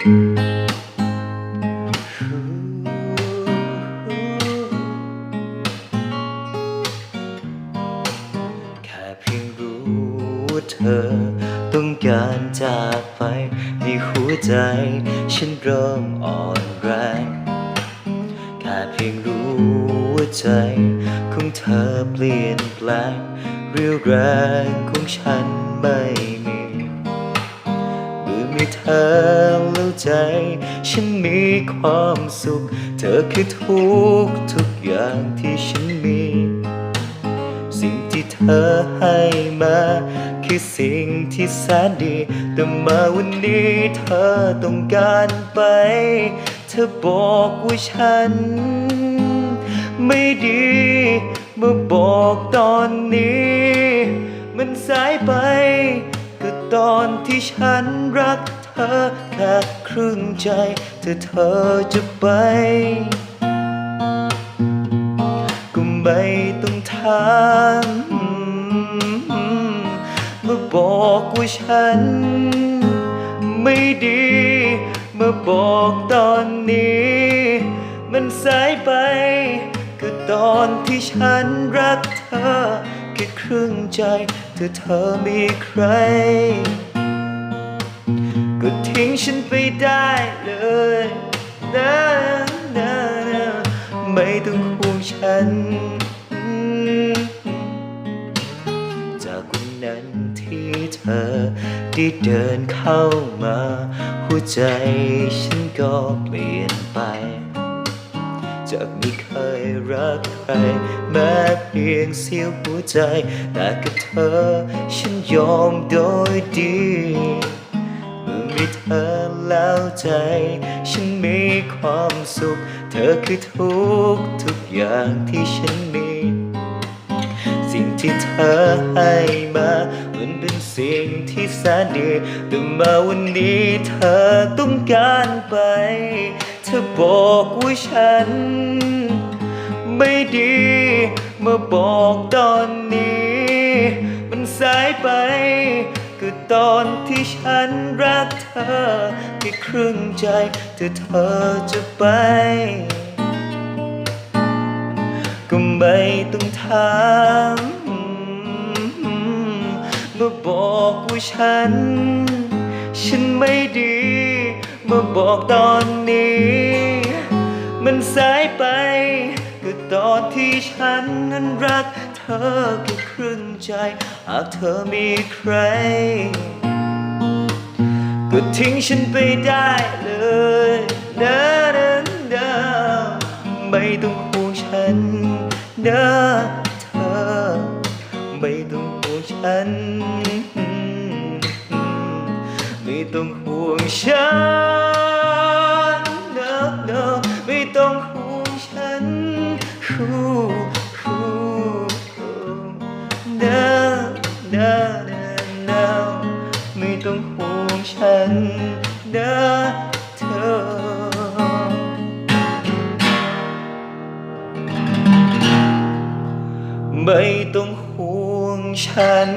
แค่เพียงรู้ว่าเธอต้องการจากไปในหัวใจ ฉันเริ่มอ่อนแรงแค่เพียงรู้ว่าใจของเธอเปลี่ยนแปลงเรียวแรงของฉันไม่มี เมื่อมีเธอแล้วใจ ฉันมีความสุข เธอคือทุกทุกอย่างที่ฉันมี สิ่งที่เธอให้มา คือสิ่งที่แสนดี แต่มาวันนี้เธอต้องการไป เธอบอกว่าฉัน ไม่ดีเมื่อบอกตอนนี้ มันสายไป อนที่ฉันรักเธอแค่ครึ่งใจเธอเธอจะไป ก็ไม่ต้องถามมาบอกว่าฉัน ไม่ดีมาบอกตอนนี้ มันสายไป ก็ตอนที่ฉันรักเธอแค่ครึ่งใจ เธอเธอมีใคร ก็ทิ้งฉันไปได้เลยนะนะนะไม่ต้องห่วงฉัน จากวันนั้นที่เธอได้เดินเข้ามา หัวใจฉันก็เปลี่ยนไป จากไม่เคยรักใครแม้เพียงเสี้ยวหัวใจ แต่กับเธอฉันยอมโดยดีเมื่อมีเธอแล้วใจ ฉันมีความสุข เธอคือทุกทุกอย่างที่ฉันมี สิ่งที่เธอให้มามันเป็นสิ่งที่แสนดีแต่มาวันนี้เธอต้องการไป ธอบอกว่าฉัน ไม่ดีมาบอกตอนนี้ มันสายไปก็ตอนที่ฉันรักเธอแค่ครึ่งใจเธอเธอจะไป ก็ไม่ต้องถามมาบอกว่าฉัน ฉันไม่ดี มาบอกตอนนี้ มันสายไป ก็ตอนที่ฉันนั้นรักเธอแค่ครึ่งใจหากเธอมีใคร ก็ทิ้งฉันไปได้เลยนะนะนไม่ต้องห่วงฉันเธอ ไม่ต้องห่วงฉันไม่ต้องห่วงฉัน no no ไม่ต้องห่วงฉัน Ooh, ooh, no no no no ไม่ต้องห่วงฉันนะเธอไม่ต้องห่วงฉัน